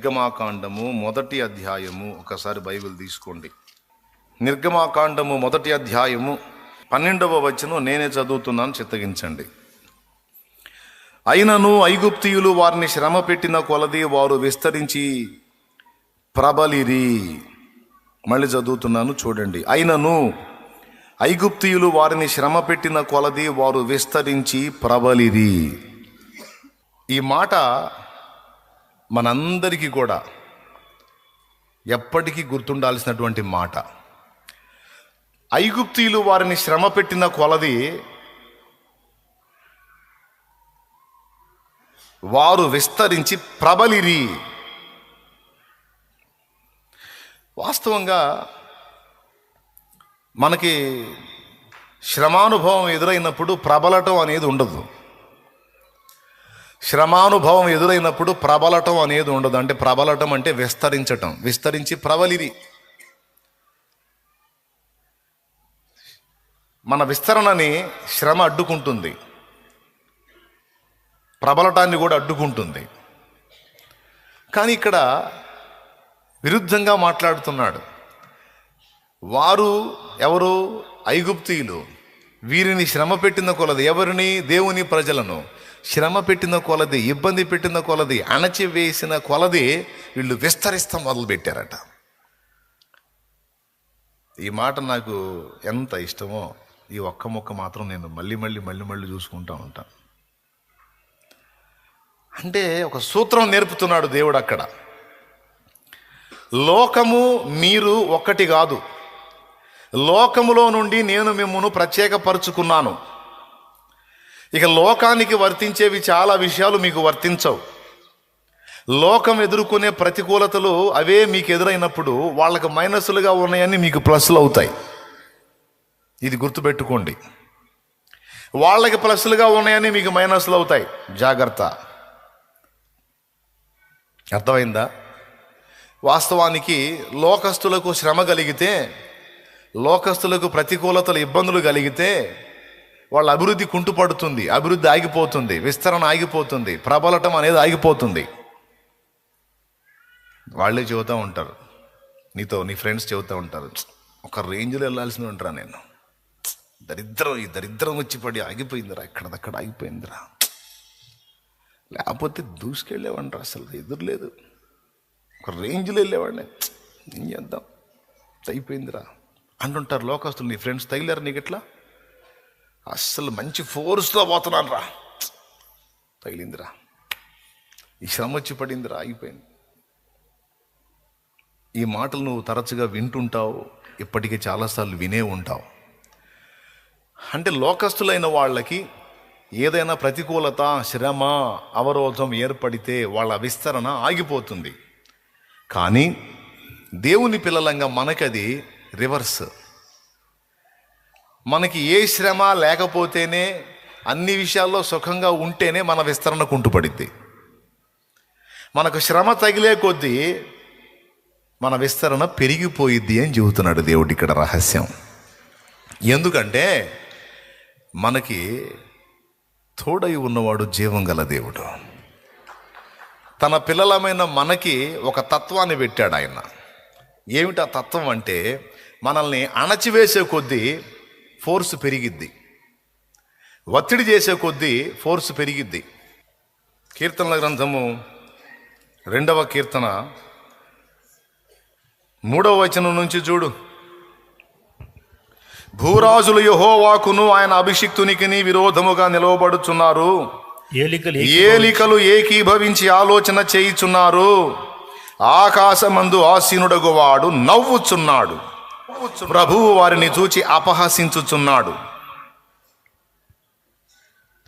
నిర్గమాకాండము మొదటి అధ్యాయము. ఒకసారి బైబిల్ తీసుకోండి. నిర్గమాకాండము మొదటి అధ్యాయము పన్నెండవ వచనం నేనే చదువుతున్నాను చిత్తగించండి. అయినను ఐగుప్తియులు వారిని శ్రమ పెట్టిన కొలది వారు విస్తరించి ప్రబలిరి. మళ్ళీ చదువుతున్నాను చూడండి. అయినను ఐగుప్తియులు వారిని శ్రమ పెట్టిన కొలది వారు విస్తరించి ప్రబలిరి. ఈ మాట మనందరికీ కూడా ఎప్పటికీ గుర్తుండాల్సినటువంటి మాట. ఐగుప్తీయులు వారిని శ్రమ పెట్టిన కొలది వారు విస్తరించి ప్రబలిరి. వాస్తవంగా మనకి శ్రమానుభవం ఎదురైనప్పుడు ప్రబలటం అనేది ఉండదు. శ్రమానుభవం ఎదురైనప్పుడు ప్రబలటం అనేది ఉండదు. అంటే ప్రబలటం అంటే విస్తరించటం. విస్తరించి ప్రబలిది. మన విస్తరణని శ్రమ అడ్డుకుంటుంది. ప్రబలటాన్ని కూడా అడ్డుకుంటుంది. కానీ ఇక్కడ విరుద్ధంగా మాట్లాడుతున్నాడు. వారు ఎవరు? ఐగుప్తీయులు. వీరిని శ్రమ పెట్టిన కొలది ఎవరిని? దేవుని ప్రజలను. శ్రమ పెట్టిన కొలది ఇబ్బంది పెట్టిన కొలది అణచివేసిన కొలది వీళ్ళు విస్తరిస్తాం మొదలుపెట్టారట. ఈ మాట నాకు ఎంత ఇష్టమో ఈ ఒక్క మొక్క మాత్రం నేను మళ్ళీ మళ్ళీ మళ్ళీ మళ్ళీ చూసుకుంటా ఉంటాను అంటే ఒక సూత్రం నేర్పుతున్నాడు దేవుడు అక్కడ. లోకము మీరు ఒక్కటి కాదు. లోకములో నుండి నేను మిమ్మను ప్రత్యేకపరుచుకున్నాను. ఇక లోకానికి వర్తించేవి చాలా విషయాలు మీకు వర్తించవు. లోకం ఎదుర్కొనే ప్రతికూలతలు అవే మీకు ఎదురైనప్పుడు వాళ్ళకి మైనస్లుగా ఉన్నాయని మీకు ప్లస్లు అవుతాయి. ఇది గుర్తుపెట్టుకోండి. వాళ్ళకి ప్లస్లుగా ఉన్నాయని మీకు మైనస్లు అవుతాయి. జాగ్రత్త. అర్థమైందా? వాస్తవానికి లోకస్తులకు శ్రమ కలిగితే లోకస్తులకు ప్రతికూలతలు ఇబ్బందులు కలిగితే వాళ్ళ అభివృద్ధి కుంటుపడుతుంది అభివృద్ధి ఆగిపోతుంది విస్తరణ ఆగిపోతుంది ప్రబలటం అనేది ఆగిపోతుంది. వాళ్ళే చెబుతూ ఉంటారు. నీతో నీ ఫ్రెండ్స్ చెబుతూ ఉంటారు. ఒక రేంజ్లో వెళ్ళాల్సిన ఉంటారా నేను? దరిద్రం ఈ దరిద్రం వచ్చి పడి ఆగిపోయిందిరా ఇక్కడదక్కడ ఆగిపోయిందిరా. లేకపోతే దూసుకెళ్ళేవాడిరా అసలు ఎదురులేదు ఒక రేంజ్లో వెళ్ళేవాడిని ఏం చేద్దాం? అయిపోయిందిరా అంటుంటారు లోకస్తులు నీ ఫ్రెండ్స్ తగిలారు నీకు ఎట్లా? అస్సలు మంచి ఫోర్స్లో పోతున్నాను రా తగిలిందిరా. ఈ శ్రమ వచ్చి పడిందిరా అయిపోయింది ఈ మాటలు నువ్వు తరచుగా వింటుంటావు ఇప్పటికే చాలాసార్లు వినే ఉంటావు. అంటే లోకస్తులైన వాళ్ళకి ఏదైనా ప్రతికూలత శ్రమ అవరోధం ఏర్పడితే వాళ్ళ విస్తరణ ఆగిపోతుంది. కానీ దేవుని పిల్లలంగా మనకది రివర్స్. మనకి ఏ శ్రమ లేకపోతేనే అన్ని విషయాల్లో సుఖంగా ఉంటేనే మన విస్తరణ కుంటుపడిద్ది మనకు శ్రమ తగిలే కొద్దీ మన విస్తరణ పెరిగిపోయిద్ది అని చెబుతున్నాడు దేవుడు ఇక్కడ రహస్యం. ఎందుకంటే మనకి తోడై ఉన్నవాడు జీవం గల దేవుడు. తన పిల్లలమైన మనకి ఒక తత్వాన్ని పెట్టాడు ఆయన. ఏమిటి ఆ తత్వం అంటే మనల్ని అణచివేసే కొద్దీ ఫోర్స్ పెరిగిద్ది. ఒత్తిడి చేసే కొద్దీ ఫోర్స్ పెరిగిద్ది. కీర్తనల గ్రంథము రెండవ కీర్తన. మూడవ వచనం నుంచి చూడు. భూరాజులు యహోవాకును ఆయన అభిషిక్తునికి విరోధముగా నిలవబడుచున్నారు. ఏలికలు ఏకీభవించి ఆలోచన చేయుచున్నారు. ఆకాశమందు ఆసీనుడగు వాడు నవ్వుచున్నాడు. ప్రభువు వారిని చూచి అపహసించుచున్నాడు.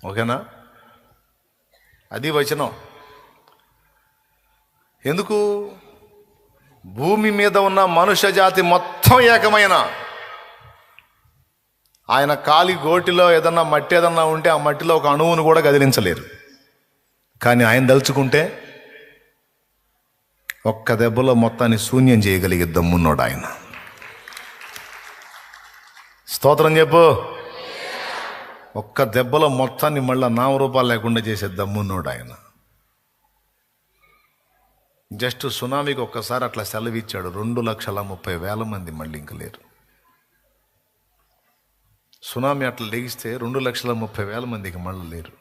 ఓకేనా? అది వచనం. ఎందుకు? భూమి మీద ఉన్న మనుష్య జాతి మొత్తం ఏకమైన. ఆయన కాలి గోటిలో ఏదన్నా మట్టి ఏదన్నా ఉంటే ఆ మట్టిలో ఒక అణువును కూడా కదిలించలేరు. కానీ ఆయన దలుచుకుంటే ఒక్క దెబ్బలో మొత్తాన్ని శూన్యం చేయగలిగే దమ్మున్నాడు ఆయన. స్తోత్రం చెప్పు. ఒక్క దెబ్బలో మొత్తాన్ని మళ్ళా నామరూపాలు లేకుండా చేసే దమ్మున్నాడు ఆయన. జస్ట్ సునామీకి ఒక్కసారి అట్లా సెలవు ఇచ్చాడు. రెండు లక్షల ముప్పై వేల మంది మళ్ళీ ఇంక లేరు. సునామీ అట్లా లెగిస్తే రెండు లక్షల ముప్పై వేల మందికి మళ్ళీ లేరు.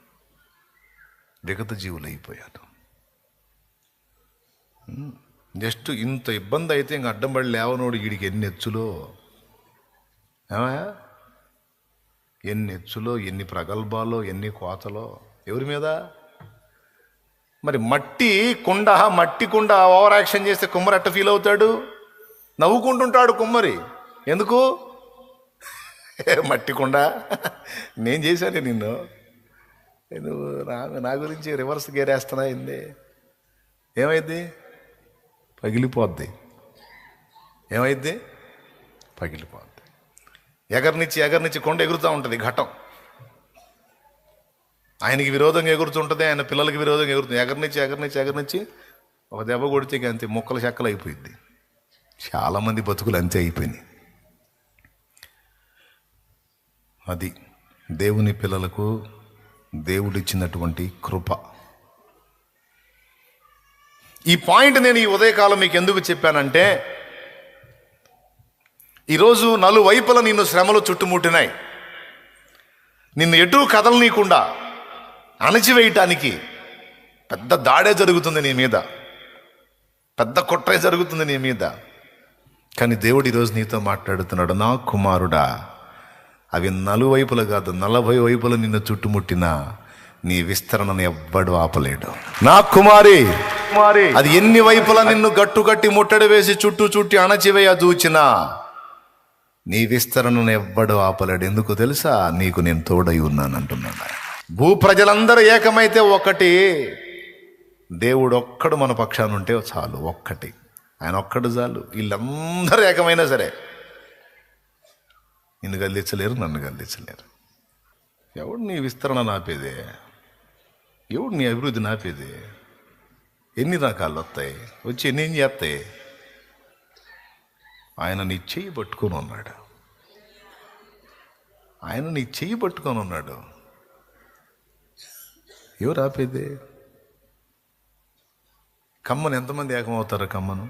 విగత జీవులు అయిపోయారు. జస్ట్ ఇంత ఇబ్బంది అయితే ఇంక అడ్డం పడి లేవనోడు వీడికి ఎన్ని ఎచ్చులో ఏమయ్యా? ఎన్ని ఎచ్చులో ఎన్ని ప్రగల్భాలో ఎన్ని కోతలో? ఎవరి మీద? మరి మట్టి కుండ మట్టి కుండ ఓవర్ యాక్షన్ చేస్తే కుమ్మరి అట్ట ఫీల్ అవుతాడు? నవ్వుకుంటుంటాడు కుమ్మరి. ఎందుకు? మట్టి కుండ. నేను చేశాను నిన్ను. నువ్వు నా నా గురించి రివర్స్ గేరేస్తున్నా ఏంది? ఏమైంది? పగిలిపోద్ది. ఏమైద్ది పగిలిపోద్ది. ఎగర్నిచ్చి ఎగర్నిచ్చి కొండ ఎగురుతూ ఉంటుంది ఘటం ఆయనకి విరోధంగా ఎగురుతుంటుంది ఆయన పిల్లలకి విరోధంగా ఎగురుతుంది. ఎగర్నిచ్చి ఎగర్నిచ్చి ఎగర్నిచ్చి ఒక దెబ్బ కొడితే అంతే ముక్కలు చెక్కలు అయిపోయింది చాలామంది బతుకులు అంతే అయిపోయినాయి. అది దేవుని పిల్లలకు దేవుడిచ్చినటువంటి కృప. ఈ పాయింట్ నేను ఈ ఉదయకాలం మీకు ఎందుకు చెప్పానంటే ఈరోజు నలువైపుల నిన్ను శ్రమలు చుట్టుముట్టినాయి. నిన్ను ఎటు కదలనీయకుండా అణచివేయటానికి పెద్ద దాడే జరుగుతుంది నీ మీద. పెద్ద కుట్రే జరుగుతుంది నీ మీద. కానీ దేవుడు ఈరోజు నీతో మాట్లాడుతున్నాడు నా కుమారుడా అవి నలువైపులు కాదు నలభై వైపులు నిన్ను చుట్టుముట్టినా నీ విస్తరణను ఎవ్వడు ఆపలేడు. నా కుమారి కుమారి. అది ఎన్ని వైపులా నిన్ను గట్టు కట్టి ముట్టడి వేసి చుట్టూ చుట్టి అణచివేయ దూచినా నీ విస్తరణను ఎవ్వడు ఆపలేడు. ఎందుకు తెలుసా? నీకు నేను తోడై ఉన్నాను అంటున్నాను భూ ప్రజలందరూ ఏకమైతే ఒకటి. దేవుడు ఒక్కడు మన పక్షాన ఉంటే చాలు ఒక్కటి. ఆయన ఒక్కడు చాలు. వీళ్ళందరూ ఏకమైనా సరే. నిన్ను గల్లించలేరు నన్ను గల్లించలేరు ఎవడు నీ విస్తరణ నాపేదే? ఎవడు నీ అభివృద్ధి నాపేదే? ఎన్ని రకాలు వస్తాయి వచ్చి ఎన్ని ఏం చేస్తాయి? ఆయన నీ చెయ్యి పట్టుకొని ఉన్నాడు. ఆయన నీ చెయ్యి పట్టుకొని ఉన్నాడు. ఎవరు ఆపేది? కమ్మను ఎంతమంది ఏకమవుతారు కమ్మను?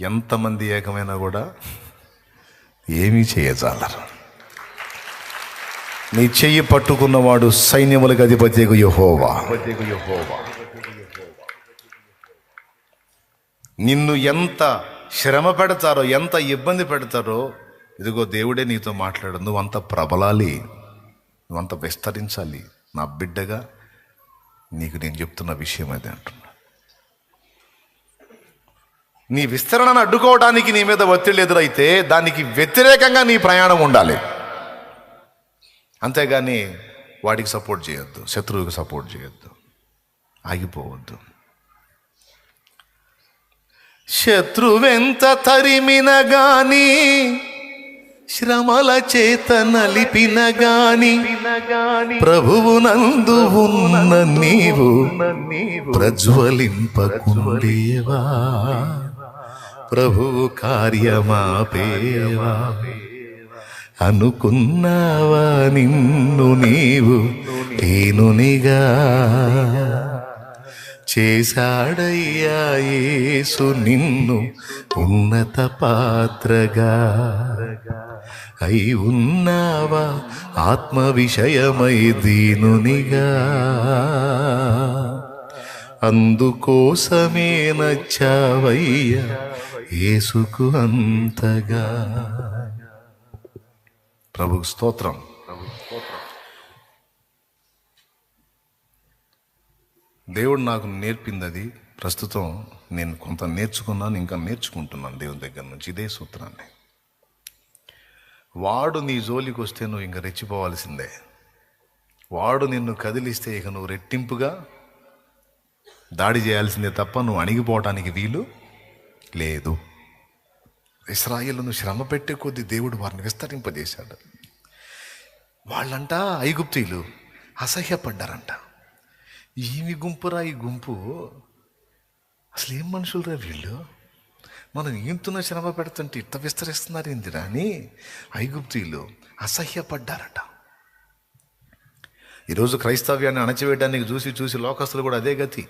ఎంతమంది ఏకమైనా కూడా ఏమీ చేయజాలరు. నీ చెయ్యి పట్టుకున్నవాడు సైన్యములకు అధిపతి యహోవా. నిన్ను ఎంత శ్రమ పెడతారో ఎంత ఇబ్బంది పెడతారో ఇదిగో దేవుడే నీతో మాట్లాడు. నువ్వు అంత ప్రబలాలి. నువ్వంత విస్తరించాలి. నా బిడ్డగా నీకు నేను చెప్తున్న విషయం అదే అంటున్నా. నీ విస్తరణను అడ్డుకోవడానికి నీ మీద ఒత్తిడి ఎదురైతే దానికి వ్యతిరేకంగా నీ ప్రయాణం ఉండాలి. అంతేగాని వాడికి సపోర్ట్ చేయొద్దు శత్రువుకి సపోర్ట్ చేయొద్దు. ఆగిపోవద్దు. శత్రువెంత తరిమిన గాని శ్రమల చేత నలిపిన గాని ప్రభువు నందు ఉన్న నీవు ప్రజ్వలింపకుండేవా? ప్రభువు కార్యమాపేవా? అనుకున్నావా నిన్ను నీవు నేనునిగా చేశాడయ్యా యేసు నిన్ను ఉన్నత పాత్రగా. అయి ఉన్నావా ఆత్మ విషయమై దీనునిగా. అందుకోసమే నచ్చావయ్యా యేసుకు అంతగా. ప్రభుకు స్తోత్రం. దేవుడు నాకు నేర్పింది అది ప్రస్తుతం నేను కొంత నేర్చుకున్నాను ఇంకా నేర్చుకుంటున్నాను దేవుని దగ్గర నుంచి ఇదే సూత్రాన్ని. వాడు నీ జోలికి వస్తే నువ్వు ఇంకా రెచ్చిపోవాల్సిందే. వాడు నిన్ను కదిలిస్తే ఇక నువ్వు రెట్టింపుగా దాడి చేయాల్సిందే తప్ప నువ్వు అణిగిపోవటానికి వీలు లేదు. ఇస్రాయిల్ను శ్రమ పెట్టే కొద్దీ దేవుడు వారిని విస్తరింపజేశాడు. వాళ్ళంట ఐగుప్తీయులు అసహ్యపడ్డారంట. ఏమి గుంపురా ఈ గుంపు? అసలు ఏం మనుషులరా వీళ్ళు? మనం ఈంతున్న శ్రమ పెడుతుంటే ఇట్ట విస్తరిస్తున్నారు ఏందిరా అని ఐగుప్తీయులు అసహ్యపడ్డారట. ఈరోజు క్రైస్తవ్యాన్ని అణచివేయడానికి చూసి చూసి లోకస్తులు కూడా అదే గతి.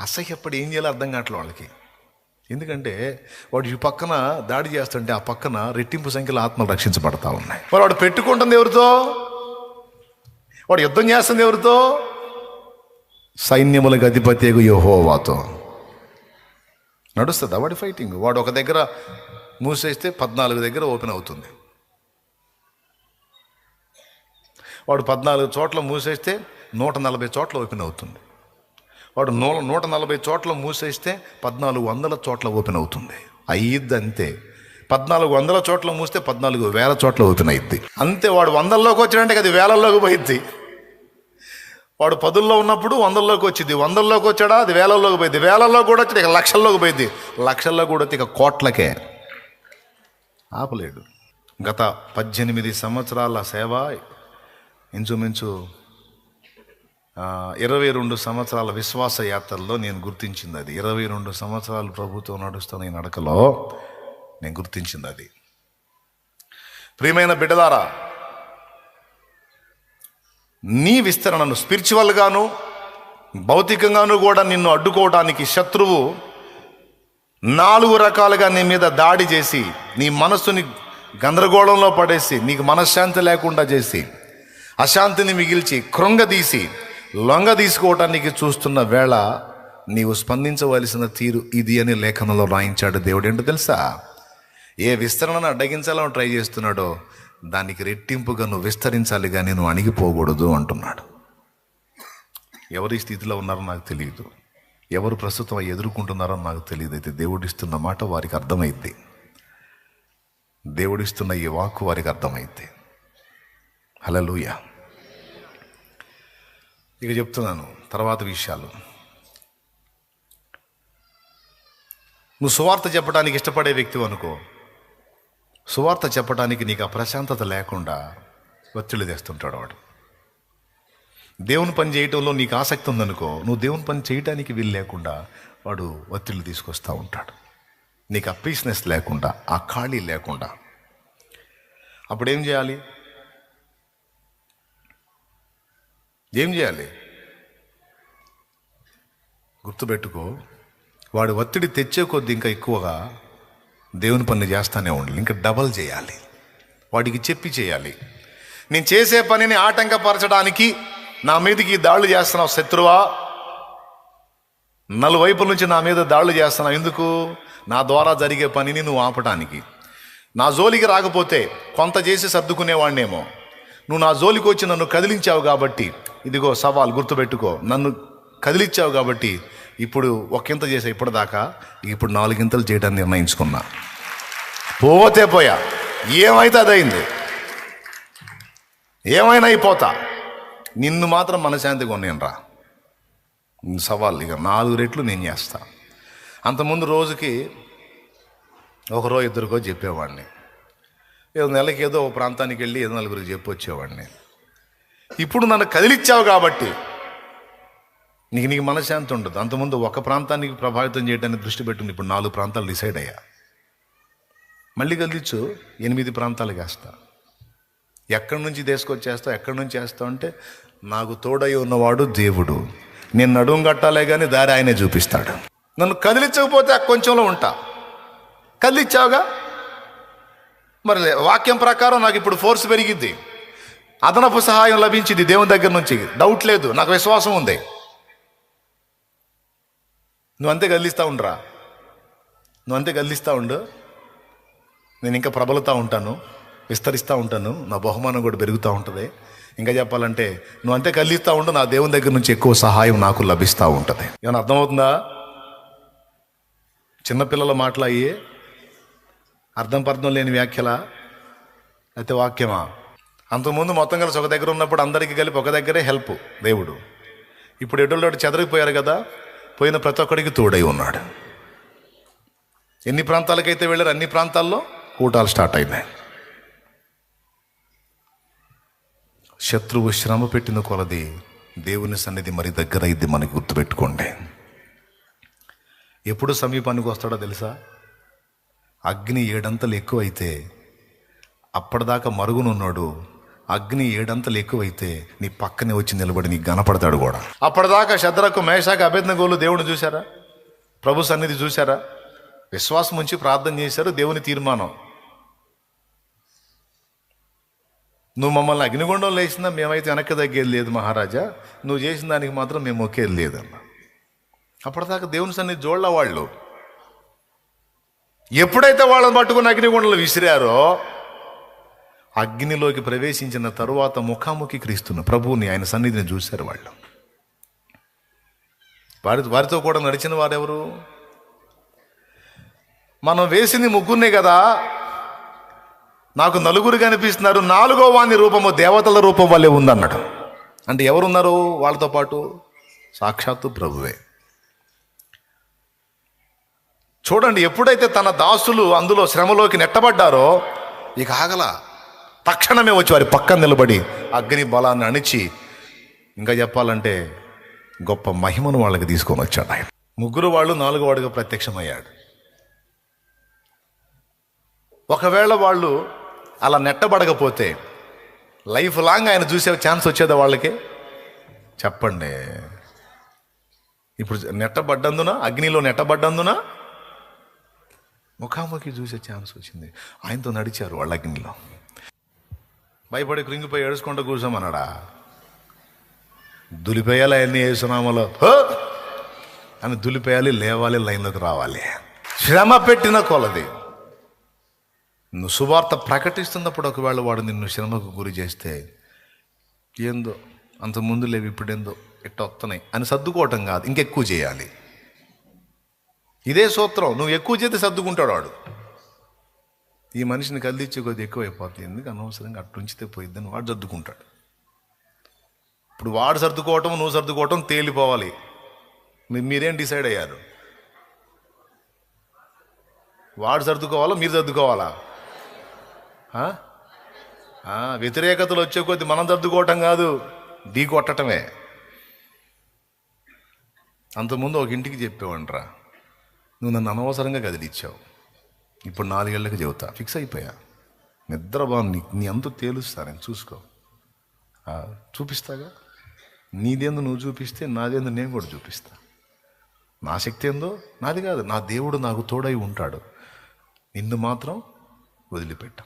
అసహ్యపడి ఏం చేయాలో అర్థం కావట్లేదు వాళ్ళకి. ఎందుకంటే వాడు ఈ పక్కన దాడి చేస్తుంటే ఆ పక్కన రెట్టింపు సంఖ్యలో ఆత్మలు రక్షించబడతా ఉన్నాయి. మరి వాడు పెట్టుకుంటుంది ఎవరితో? వాడు యుద్ధం చేస్తుంది ఎవరితో? సైన్యములకు అధిపతి యహోవాతో. నడుస్తుందా వాడి ఫైటింగ్? వాడు ఒక దగ్గర మూసేస్తే పద్నాలుగు దగ్గర ఓపెన్ అవుతుంది. వాడు పద్నాలుగు చోట్ల మూసేస్తే నూట నలభై చోట్ల ఓపెన్ అవుతుంది. వాడు నూ నూట నలభై చోట్ల మూసేస్తే పద్నాలుగు వందల చోట్ల ఓపెన్ అవుతుంది. అయ్యిద్ది అంతే పద్నాలుగు వందల చోట్ల మూస్తే పద్నాలుగు వేల చోట్ల ఓపెన్ అయ్యిద్ది అంతే వాడు వందల్లోకి వచ్చాడంటే అది వేలల్లోకి పోయిద్ది. వాడు పదుల్లో ఉన్నప్పుడు వందల్లోకి వచ్చింది. వందల్లోకి వచ్చాడా? అది వేలల్లోకి పోయింది. వేలల్లో కూడా వచ్చి ఇక లక్షల్లోకి పోయింది. లక్షల్లో కూడా వచ్చి ఇక కోట్లకే. ఆపలేడు. గత పద్దెనిమిది సంవత్సరాల సేవ ఇంచుమించు ఇరవై రెండు సంవత్సరాల విశ్వాస యాత్రల్లో నేను గుర్తించింది అది. ఇరవై రెండు సంవత్సరాలు ప్రభుత్వం నడుస్తున్న ఈ నడకలో నేను గుర్తించింది అది. ప్రియమైన బిడ్డలారా నీ విస్తరణను స్పిరిచువల్గాను భౌతికంగాను కూడా నిన్ను అడ్డుకోవడానికి శత్రువు నాలుగు రకాలుగా నీ మీద దాడి చేసి నీ మనస్సుని గందరగోళంలో పడేసి నీకు మనశ్శాంతి లేకుండా చేసి అశాంతిని మిగిల్చి కృంగదీసి లొంగ తీసుకోవటానికి చూస్తున్న వేళ నీవు స్పందించవలసిన తీరు ఇది అని లేఖనంలో రాయించాడు దేవుడు. ఏంటో తెలుసా? ఏ విస్తరణను అడ్డగించాలని ట్రై చేస్తున్నాడో దానికి రెట్టింపుగా నువ్వు విస్తరించాలి కానీ నువ్వు అణిగిపోకూడదు అంటున్నాడు. ఎవరి స్థితిలో ఉన్నారో నాకు తెలియదు. ఎవరు ప్రస్తుతం ఎదుర్కొంటున్నారో నాకు తెలియదు. అయితే దేవుడిస్తున్న మాట వారికి అర్థమైంది. దేవుడిస్తున్న ఈ వాక్కు వారికి అర్థమైద్ది హలలుయ ఇక చెప్తున్నాను తర్వాత విషయాలు. నువ్వు సువార్త చెప్పడానికి ఇష్టపడే వ్యక్తి అనుకో. సువార్త చెప్పడానికి నీకు ఆ ప్రశాంతత లేకుండా ఒత్తిడి తెస్తుంటాడు వాడు. దేవుని పని చేయటంలో నీకు ఆసక్తి ఉందనుకో నువ్వు దేవుని పని చేయటానికి వీలు లేకుండా వాడు ఒత్తిళ్ళు తీసుకొస్తూ ఉంటాడు. నీకు ఆ పీస్నెస్ లేకుండా ఆ ఖాళీ లేకుండా. అప్పుడు ఏం చేయాలి? ఏం చేయాలి? గుర్తుపెట్టుకో వాడు ఒత్తిడి తెచ్చే కొద్ది ఇంకా ఎక్కువగా దేవుని పని చేస్తానే ఉండాలి. ఇంకా డబల్ చేయాలి. వాడికి చెప్పి చేయాలి. నేను చేసే పనిని ఆటంకపరచడానికి నా మీదకి దాడులు చేస్తున్నావు శత్రువా. నలువైపుల నుంచి నా మీద దాడులు చేస్తున్నావు. ఎందుకు? నా ద్వారా జరిగే పనిని నువ్వు ఆపటానికి. నా జోలికి రాకపోతే కొంత చేసి సర్దుకునేవాడినేమో నువ్వు నా జోలికి వచ్చి నన్ను కదిలించావు కాబట్టి ఇదిగో సవాల్ గుర్తుపెట్టుకో. నన్ను కదిలించావు కాబట్టి ఇప్పుడు ఒకంత చేసా ఇప్పటిదాకా ఇప్పుడు నాలుగింతలు చేయడానికి నిర్ణయించుకున్నా. పోతే పోయా. ఏమైతే అదైంది ఏమైనా అయిపోతా. నిన్ను మాత్రం మనశాంతిగా ఉన్నాను రా సవాల్ ఇక నాలుగు రెట్లు నేను చేస్తా. అంతకుముందు రోజుకి ఒకరో ఇద్దరికో చెప్పేవాడిని. ఏదో నెలకి ఏదో ఒక ప్రాంతానికి వెళ్ళి ఏదో నలుగురికి చెప్పి వచ్చేవాడిని ఇప్పుడు నన్ను కదిలిచ్చావు కాబట్టి నీకు నీకు మనశ్శాంతి ఉండదు. అంతకుముందు ఒక ప్రాంతానికి ప్రభావితం చేయడానికి దృష్టి పెట్టుకుని ఇప్పుడు నాలుగు ప్రాంతాలు డిసైడ్ అయ్యా. మళ్ళీ కదిలిచ్చు ఎనిమిది ప్రాంతాలు వేస్తా ఎక్కడి నుంచి తీసుకొచ్చేస్తావు ఎక్కడి నుంచి వేస్తావు అంటే నాకు తోడై ఉన్నవాడు దేవుడు. నేను నడుము కట్టాలే కానీ దారి ఆయనే చూపిస్తాడు. నన్ను కదిలించకపోతే ఆ కొంచెంలో ఉంటా. కదిలిచ్చావుగా? మరి వాక్యం ప్రకారం నాకు ఇప్పుడు ఫోర్స్ పెరిగింది అదనపు సహాయం లభించింది దేవుని దగ్గర నుంచి. డౌట్ లేదు నాకు విశ్వాసం ఉంది. నువ్వు అంతే కదిలిస్తూ ఉండరా. నువ్వు అంతే కదిలిస్తూ ఉండు. నేను ఇంకా ప్రబలుతూ ఉంటాను విస్తరిస్తూ ఉంటాను నా బహుమానం కూడా పెరుగుతూ ఉంటుంది. ఇంకా చెప్పాలంటే నువ్వు అంతే కదిలిస్తూ ఉండు నా దేవుని దగ్గర నుంచి ఎక్కువ సహాయం నాకు లభిస్తూ ఉంటుంది. ఏమైనా అర్థమవుతుందా? చిన్నపిల్లల మాటలు అయ్యి అర్థం పర్థం లేని వ్యాఖ్యల? అయితే వాక్యమా? అంతకుముందు మొత్తం కలిసి ఒక దగ్గర ఉన్నప్పుడు అందరికీ కలిపి ఒక దగ్గరే హెల్ప్ దేవుడు. ఇప్పుడు ఎటువంటి చెదరిపోయారు కదా పోయిన ప్రతి ఒక్కడికి తోడై ఉన్నాడు. ఎన్ని ప్రాంతాలకైతే వెళ్ళారు అన్ని ప్రాంతాల్లో కూటాలు స్టార్ట్ అయినాయి. శత్రువు శ్రమ పెట్టిన కొలది దేవుని సన్నిధి మరి దగ్గర అయింది మనకి గుర్తుపెట్టుకోండి. ఎప్పుడు సమీపానికి వస్తాడో తెలుసా? అగ్ని ఏడంతలు ఎక్కువైతే అప్పటిదాకా మరుగునున్నాడు అగ్ని ఏడంతలు ఎక్కువైతే నీ పక్కనే వచ్చి నిలబడి నీకు కనపడతాడు కూడా. అప్పటిదాకా శద్రకు మేషాకు అభ్యర్థనగోలు దేవుని చూశారా? ప్రభు సన్నిధి చూశారా? విశ్వాసం ఉంచి ప్రార్థన చేశారు దేవుని తీర్మానం. నువ్వు మమ్మల్ని అగ్నిగుండం లేచినా మేమైతే వెనక్కి తగ్గేది లేదు మహారాజా. నువ్వు చేసిన దానికి మాత్రం మేము ఒకేది లేదన్న. అప్పటిదాకా దేవుని సన్నిధి జోళ్ళ వాళ్ళు. ఎప్పుడైతే వాళ్ళని పట్టుకుని అగ్నిగుండంలో విసిరారో అగ్నిలోకి ప్రవేశించిన తరువాత ముఖాముఖి క్రీస్తున్న ప్రభువుని ఆయన సన్నిధిని చూశారు వాళ్ళు. వారి వారితో కూడా నడిచిన వారెవరు? మనం వేసింది ముగ్గురినే కదా. నాకు నలుగురు కనిపిస్తున్నారు. నాలుగో వాని రూపము దేవతల రూపం వల్లే ఉందన్నాడు అంటే ఎవరున్నారు వాళ్ళతో పాటు? సాక్షాత్తు ప్రభువే. చూడండి ఎప్పుడైతే తన దాసులు అందులో శ్రమలోకి నెట్టబడ్డారో ఇక ఆగలా. తక్షణమే వచ్చి వారి పక్కన నిలబడి అగ్ని బలాన్ని అణిచి ఇంకా చెప్పాలంటే గొప్ప మహిమను వాళ్ళకి తీసుకొని వచ్చాడు ఆయన. ముగ్గురు వాళ్ళు నాలుగు వాడుగా ప్రత్యక్షమయ్యాడు. ఒకవేళ వాళ్ళు అలా నెట్టబడకపోతే లైఫ్ లాంగ్ ఆయన చూసే ఛాన్స్ వచ్చేదా వాళ్ళకి? చెప్పండి. ఇప్పుడు నెట్టబడ్డందున అగ్నిలో నెట్టబడ్డందున ముఖాముఖి చూసే ఛాన్స్ వచ్చింది. ఆయనతో నడిచారు వాళ్ళ అగ్నిలో. భయపడి కృంగిపోయి ఏడుచుకుంటూ కూర్చోమన్నాడా? దులిపేయాలి అవన్నీ వేసునామలో అని దులిపేయాలి లేవాలి లైన్లోకి రావాలి. శ్రమ పెట్టిన కొలది. నువ్వు సువార్త ప్రకటిస్తున్నప్పుడు ఒకవేళ వాడు నిన్ను శ్రమకు గురి చేస్తే ఏందో అంత ముందు లేవు ఇప్పుడేందో ఇట్ట వస్తున్నాయి అని సర్దుకోవటం కాదు ఇంకెక్కువ చేయాలి. ఇదే సూత్రం నువ్వు ఎక్కువ చేస్తే సర్దుకుంటాడు వాడు. ఈ మనిషిని కదిలిచ్చే కొద్ది ఎక్కువైపోతుంది ఎందుకు? అనవసరంగా అట్టు ఉంచితే పోయిద్దని వాడు సర్దుకుంటాడు. ఇప్పుడు వాడు సర్దుకోవటం నువ్వు సర్దుకోవటం తేలిపోవాలి. మీరేం డిసైడ్ అయ్యారు? వాడు సర్దుకోవాలా మీరు సర్దుకోవాలా? వ్యతిరేకతలు వచ్చే కొద్ది మనం సర్దుకోవటం కాదు ఢీ కొట్టటమే. అంతకుముందు ఒక ఇంటికి చెప్పేవంట్రా నువ్వు నన్ను అనవసరంగా కదిలిచ్చావు. ఇప్పుడు నాలుగేళ్ళకు చెబుతా. ఫిక్స్ అయిపోయా. నిద్ర బాగుంది నీ అంత తేలుస్తా నేను చూసుకో. చూపిస్తాగా? నీదేందో నువ్వు చూపిస్తే నాదేందో నేను కూడా చూపిస్తా. నా శక్తి ఏందో? నాది కాదు. నా దేవుడు నాకు తోడై ఉంటాడు. నిన్ను మాత్రం వదిలిపెట్టా.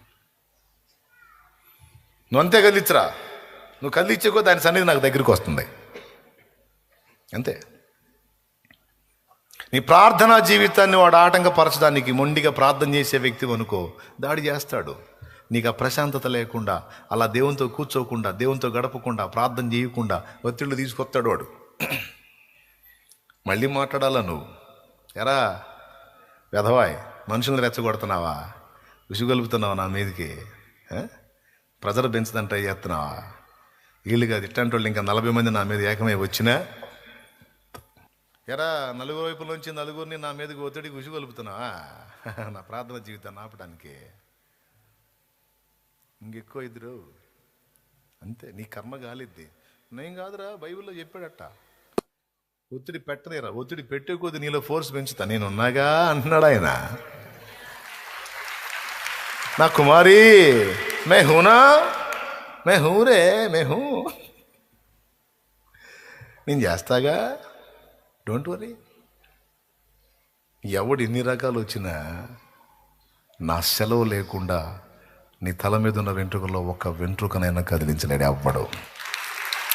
నువ్వు అంతే కదిలిచ్చరా? నువ్వు కదిలిచ్చే దాని సన్నిధి నాకు దగ్గరికి వస్తుంది. అంతే. నీ ప్రార్థనా జీవితాన్ని వాడు ఆటంకపరచడానికి మొండిగా ప్రార్థన చేసే వ్యక్తి అనుకో దాడి చేస్తాడు. నీకు ఆ ప్రశాంతత లేకుండా అలా దేవునితో కూర్చోకుండా దేవునితో గడపకుండా ప్రార్థన చేయకుండా ఒత్తిళ్ళు తీసుకొస్తాడు వాడు. మళ్ళీ మాట్లాడాలా నువ్వు? ఎరా వెధవాయ్ మనుషుల్ని రెచ్చగొడుతున్నావా? విసుగొలుపుతున్నావా నా మీదకి? ప్రజలు పెంచదని ట్రై చేస్తున్నావా? వీళ్ళు కాదు ఇట్లాంటి వాళ్ళు ఇంకా నలభై మంది నా మీద ఏకమై వచ్చినా ఎరా నలుగురు వైపుల నుంచి నలుగురిని నా మీదకి ఒత్తిడికి విసుగొలుపుతున్నావా నా ప్రార్థన జీవితాన్ని ఆపడానికి ఇంకెక్కువ ఇద్దరు అంతే నీ కర్మ గాలిద్ది. నేను కాదురా బైబిల్లో చెప్పాడట. ఒత్తిడి పెట్టనేరా ఒత్తిడి పెట్టే కొద్ది నీలో ఫోర్స్ పెంచుతా. నేను ఉన్నాగా అంటున్నాడు ఆయన. నా కుమారి మే హూనా మే హూరే మే హూ నేను చేస్తాగా? డోంట్ వరీ ఎవడు ఎన్ని రకాలు వచ్చినా నా సెలవు లేకుండా నీ తల మీద ఉన్న వెంట్రుకల్లో ఒక్క వెంట్రుకనైనా కదిలించలేడు అవ్వడు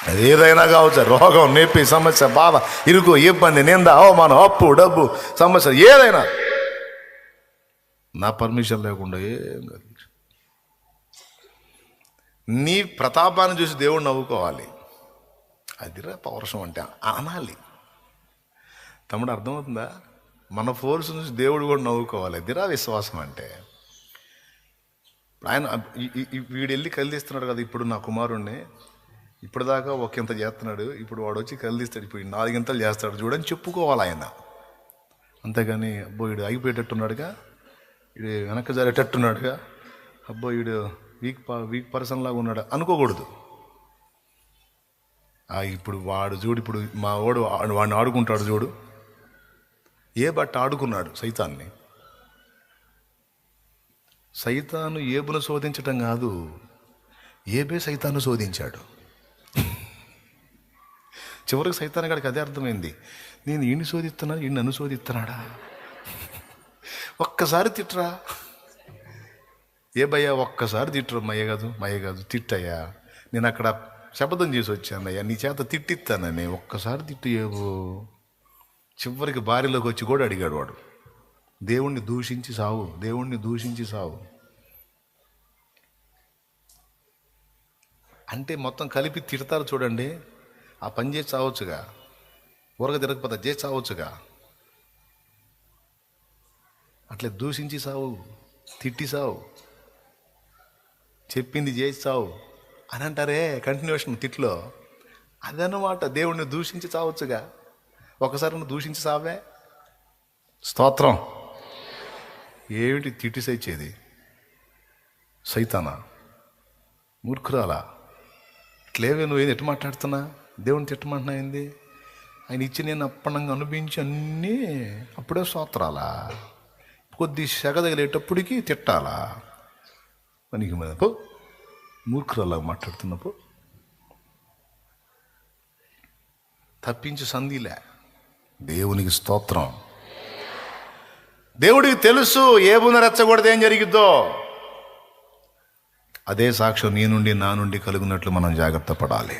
అది ఏదైనా కావచ్చు రోగం నొప్పి సమస్య బాధ ఇరుకు ఇబ్బంది నింద అవమానం అప్పు డబ్బు సమస్య ఏదైనా. నా పర్మిషన్ లేకుండా ఏం కదిలించు నీ ప్రతాపాన్ని చూసి దేవుడు నవ్వుకోవాలి. అదిరా పౌరుషం అంటే అనాలి. తమ్ముడు అర్థమవుతుందా? మన ఫోర్స్ నుంచి దేవుడు కూడా నవ్వుకోవాలి. దిరా విశ్వాసం అంటే ఆయన వీడు వెళ్ళి కదిలిస్తున్నాడు కదా ఇప్పుడు నా కుమారుణ్ణి. ఇప్పుడు దాకా చేస్తున్నాడు. ఇప్పుడు వాడు వచ్చి కదిలిస్తాడు ఇప్పుడు నాలుగింతలు చేస్తాడు. చూడని చెప్పుకోవాలి ఆయన. అంతేగాని అబ్బో వీడు ఆగిపోయేటట్టున్నాడుగా. వీడు వెనక్కి జారేటట్టున్నాడుగా. అబ్బో వీడు వీక్ ప వీక్ పర్సన్ లాగా ఉన్నాడు. అనుకోకూడదు. ఇప్పుడు వాడు చూడు ఇప్పుడు మా వాడు- వాడిని ఆడుకుంటాడు చూడు. ఏ బట్ట ఆడుకున్నాడు సైతాన్ని? సైతాను ఏబును శోధించటం కాదు ఏబే సైతాను శోధించాడు. చివరికి సైతాన్ గడికి అదే అర్థమైంది. నేను ఈయన్ని శోధిస్తున్నాను ఈయన నన్ను శోధిస్తున్నాడా? ఒక్కసారి తిట్టరా ఏ భయ్యా ఒక్కసారి తిట్టరు మయ్య కాదు మయ్య కాదు తిట్టయ్యా. నేను అక్కడ శపథం చేసి వచ్చానయ్యా. నీ చేత తిట్టిస్తానని ఒక్కసారి తిట్టు ఏవో చివరికి భార్యలోకి వచ్చి కూడా అడిగాడు వాడు. దేవుణ్ణి దూషించి సావు దేవుణ్ణి దూషించి సావు. అంటే మొత్తం కలిపి తిడతారు చూడండి. ఆ పని చేసి చావచ్చుగా. ఊరక తిరగకపోతే చేసి చావచ్చుగా. అట్లే దూషించి సావు తిట్టి సావు. చెప్పింది చేసి సావు అని అంటారే కంటిన్యూషన్ తిట్లో. అదనమాట దేవుణ్ణి దూషించి చావచ్చుగా. ఒకసారి నువ్వు దూషించి సావే. స్తోత్రం. ఏమిటి తిట్టి సైచేది సైతానా? మూర్ఖురాలా? ఇట్లేవే నువ్వేది ఎటు మాట్లాడుతున్నా? దేవుని తిట్టమంటున్నా ఏంది ఆయన ఇచ్చి నేను అప్పణంగా అనుభవించి అన్నీ అప్పుడే స్తోత్రాలా? కొద్ది సెగ తగిలేటప్పటికి తిట్టాలా? మనకి మీద పో. మూర్ఖురాలా మాట్లాడుతున్నప్పుడు. తప్పించి సంధిలే దేవునికి స్తోత్రం. దేవుడికి తెలుసు ఏ బున రెచ్చకూడదు ఏం జరిగిద్దో. అదే సాక్ష్యం నీ నుండి నా నుండి కలుగునట్లు మనం జాగ్రత్త పడాలి.